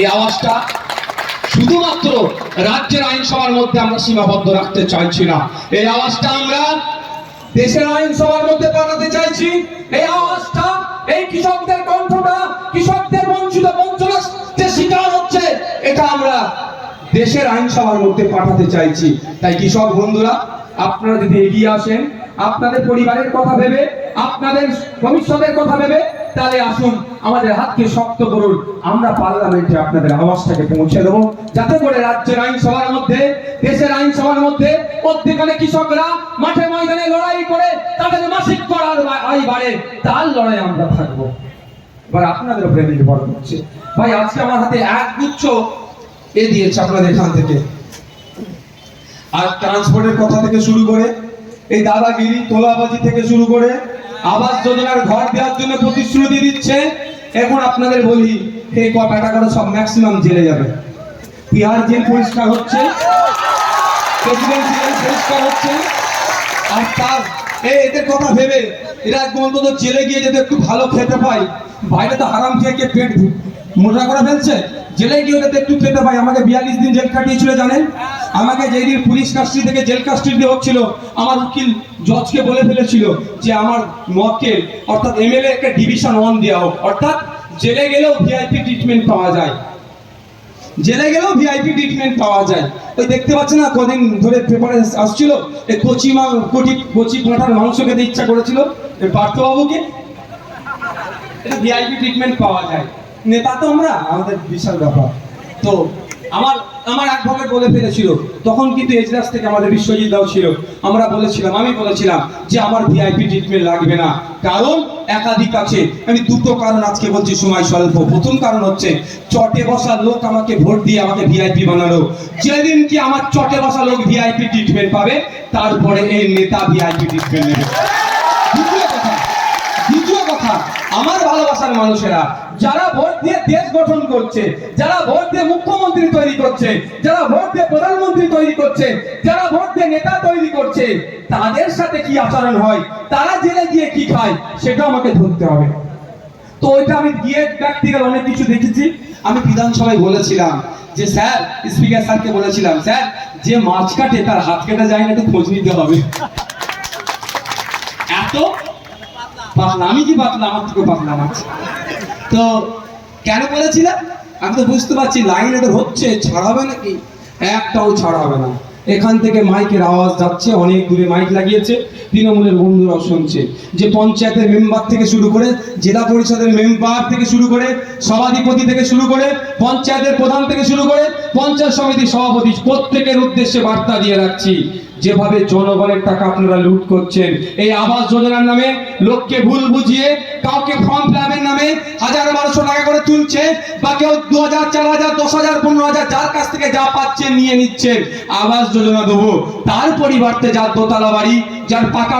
এই আওয়াজটা শুধুমাত্র রাজ্যের আইনসভার মধ্যে আমরা সীমাবদ্ধ রাখতে চাইছি না। এই আওয়াজটা আমরা দেশের আইনসভার মধ্যে পাঠাতে চাইছি। এই আওয়াজটা এই কৃষকদের কণ্ঠটা, কৃষকদের বঞ্চিত বঞ্চনার যে শিকার হচ্ছে, এটা আমরা দেশের আইনসভার মধ্যে পাঠাতে চাইছি। তাই কৃষক বন্ধুরা, আপনারা যদি এগিয়ে আসেন, আপনাদের পরিবারের কথা ভেবে, আপনাদের ভবিষ্যতের কথা ভেবে তাহলে আসুন, আমাদের হাতকে শক্ত করুন। আমরা পার্লামেন্টে আপনাদের আওয়াজটাকে পৌঁছে দেবো। যাতে করে রাজ্যের আইনসভার মধ্যে, দেশের আইনসভার মধ্যে প্রত্যেকখানে কৃষকরা মাঠে ময়দানে লড়াই করে, তাদের মাসিক করার আয় বাড়ে, তার লড়াই আমরা থাকব। এবার আপনাদের উপরে নির্ভর করছে। ভাই, আজকে আমার হাতে এক গুচ্ছ এ দিয়েছে আপনাদের এখান থেকে। আর ট্রান্সপোর্টের কথা থেকে শুরু করে, এই দাদাগিরি, তোলাবাজি থেকে শুরু করে আবাস যোজনার ঘর দেওয়ার জন্য প্রতিশ্রুতি দিচ্ছে। এখন আপনাদের বলি, এই ক টাকা করে সব ম্যাক্সিমাম জেলে যাবে। তিহার জেল পরিষ্কার হচ্ছে প্রেসিডেন্সি জেল পরিষ্কার হচ্ছে। আর তার, এই এদের কথা ভেবে এরা একদম অন্তত জেলে গিয়ে যদি একটু ভালো খেতে পায়, বাইরে তো হারাম খেয়ে খেয়ে পেট মোটা করে ফেলছে। জেলে গিয়ে ওদের একটু খেতে পাই আমাকে বিয়াল্লিশ দিন জেল কাটিয়েছিল জানেন? আমাকে যেই দিন পুলিশ কাস্টডি থেকে জেল কাস্টডি হচ্ছিল, আমার উকিল জজকে বলে ফেলেছিল যে আমার মক্কেল অর্থাৎ এমএলএ কে ডিভিশন ওয়ান দেওয়া হোক। অর্থাৎ জেলে গেলেও ভিআইপি ট্রিটমেন্ট পাওয়া যায়। জেলে গেলেও ভিআইপি ট্রিটমেন্ট পাওয়া যায়। ওই দেখতে পাচ্ছেন না, কদিন ধরে পেপারে আসছিল, এই কচি মা কোটি কচি পাঁঠার মাংস খেতে ইচ্ছা করেছিল পার্থবাবুকে। এটা ভিআইপি ট্রিটমেন্ট পাওয়া যায়। নেতা তো আমরা, আমাদের বিশাল ব্যাপার। তো আমার আমার এক ভাবে বলে ফেলেছিল, তখন কিন্তু এজলাস থেকে আমাদের বিশ্বজিৎ দাও ছিল। আমরা বলেছিলাম, আমি বলেছিলাম যে আমার ভিআইপি ট্রিটমেন্ট লাগবে না। কারণ একাধিক আছে। আমি দুটো কারণ আজকে বলছি, সময় স্বল্প। প্রথম কারণ হচ্ছে, চটে বসা লোক আমাকে ভোট দিয়ে আমাকে ভিআইপি বানালো। যেদিন কি আমার চটে বসা লোক ভিআইপি ট্রিটমেন্ট পাবে, তারপরে এই নেতা ভিআইপি ট্রিটমেন্ট নেবে। কথা আমার ভালোবাসার মানুষেরা, যারা ভোট দিয়ে দেশ গঠন করছে, যারা ভোট দিয়ে মুখ্যমন্ত্রী তৈরি করছে, যারা ভোট দিয়ে প্রধানমন্ত্রী তৈরি করছে, যারা ভোট দিয়ে নেতা তৈরি করছে, তাদের সাথে কি আচরণ হয়? তারা জেলে গিয়ে কি খায়? সেটা আমাকে ধরতে হবে। তো ওইটা আমি গিয়ে প্র্যাকটিক্যাল অনেক কিছু দেখেছি। আমি বিধানসভায় বলেছিলাম যে, স্যার স্পিকার স্যারকে বলেছিলাম, স্যার, যে মাছ কাটে তার হাত কেটে যায় না, একটু খোঁজ নিতে হবে। এত পাতলা আমি কি পাতলা আমার থেকে পাতলা মাছ তো কেন বলেছিলাম? আমি তো বুঝতে পারছি, লাইন এদের হচ্ছে ছাড়াবে নাকি? একটাও ছাড়া হবে না। এখান থেকে মাইকের আওয়াজ যাচ্ছে, অনেক দূরে মাইক লাগিয়েছে, তৃণমূলের বন্ধুরাও শুনছে। যে পঞ্চায়েতের মেম্বার থেকে শুরু করে, জেলা পরিষদের মেম্বার থেকে শুরু করে, সভাধিপতি থেকে শুরু করে, পঞ্চায়েতের প্রধান থেকে শুরু করে, পঞ্চায়েত সমিতির সভাপতি প্রত্যেকের উদ্দেশ্যে বার্তা দিয়ে রাখছি। যেভাবে জনগণের টাকা আপনারা লুট করছেন, এই আবাস যোজনার নামে লোককে ভুল বুঝিয়ে কাউকে ফর্ম ফিলাপের নামে হাজার বারোশো টাকা করে তুলছে, বা কেউ দু হাজার চার হাজার দশ হাজার পনেরো হাজার যার কাছ থেকে যা পাচ্ছেন নিয়ে নিচ্ছেন। আবাস যোজনা দেবো। তার পরিবর্তে যার দোতলা বাড়ি, যার পাকা